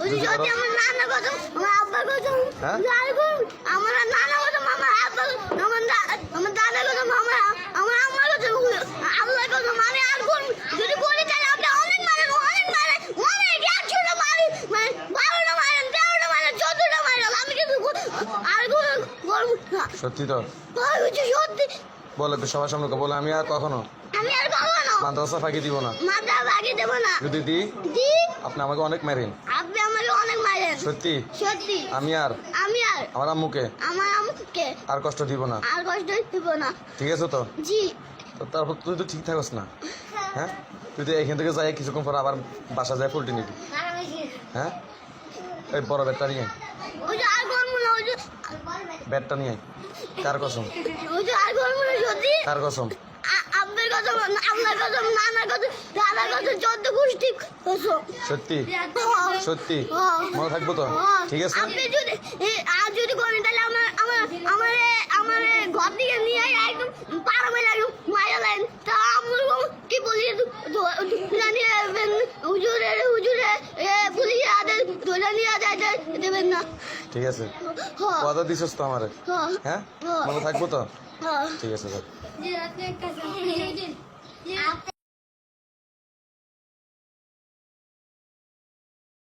ওই যে যদি আমার নানা কথা আমার আব্বার কথা হ্যাঁ? আমার নানা কথা আমার আব্বা আমার আমার দাদা কথা আমার আমার আম্মার কথা আল্লাহ কথা মানে আর কোন যদি বলি তাহলে আপনি অনেক মারেন অনেক মারেন অনেক একশোটা মারি মানে বারোটা মারেন তেরোটা মারেন চোদ্দটা মারেন আমি কিন্তু আর সত্যি তো? সত্যি। বলে তো সবার সামনে বলে আমি আর কখনো আমি আর কখনো মাদ্রাসা ফাঁকি দিব না। মাথা বাগিয়ে দেবো না। যদি জি আপনি আমাকে অনেক মেরেন আপনি আমাকে অনেক মারেন সত্যি? সত্যি। আমি আর? আমি আর? আমার আম্মুকে? আমার আমাকে আর কষ্ট দিব না? আর কষ্ট দিব না। ঠিক আছে তো? জি। তো তারপর তুই তো ঠিক থাকস না? হ্যাঁ? তুই তো এখান থেকে যাই কিছুক্ষণ পর আবার বাসা যায় পোল্ট্রি নিবি। হ্যাঁ? এই বড় ব্যাটটা নিয়ে ব্যাটটা নিয়ে কার কসম? কার কসম? আপনার কথা আপনার কথা নানার কথা চোদ্দ গোষ্ঠী সত্যি? হ্যাঁ। সত্যি? হ্যাঁ। মনে থাকব তো? হ্যাঁ। ঠিক আছে? আপনি যদি আর যদি করেন তাহলে আমার আমার আমার আমার ঘর থেকে নিয়ে একদম একদম মায়া লাইন তা আমার কি বলি? জানি হুজুরে হুজুরে এ পুলিশ হাতে ধরে নিয়ে যাইতে দেবেন না। ঠিক আছে। কথা দিছিস তো আমারে। হ্যাঁ। মনে থাকব তো? ঠিক আছে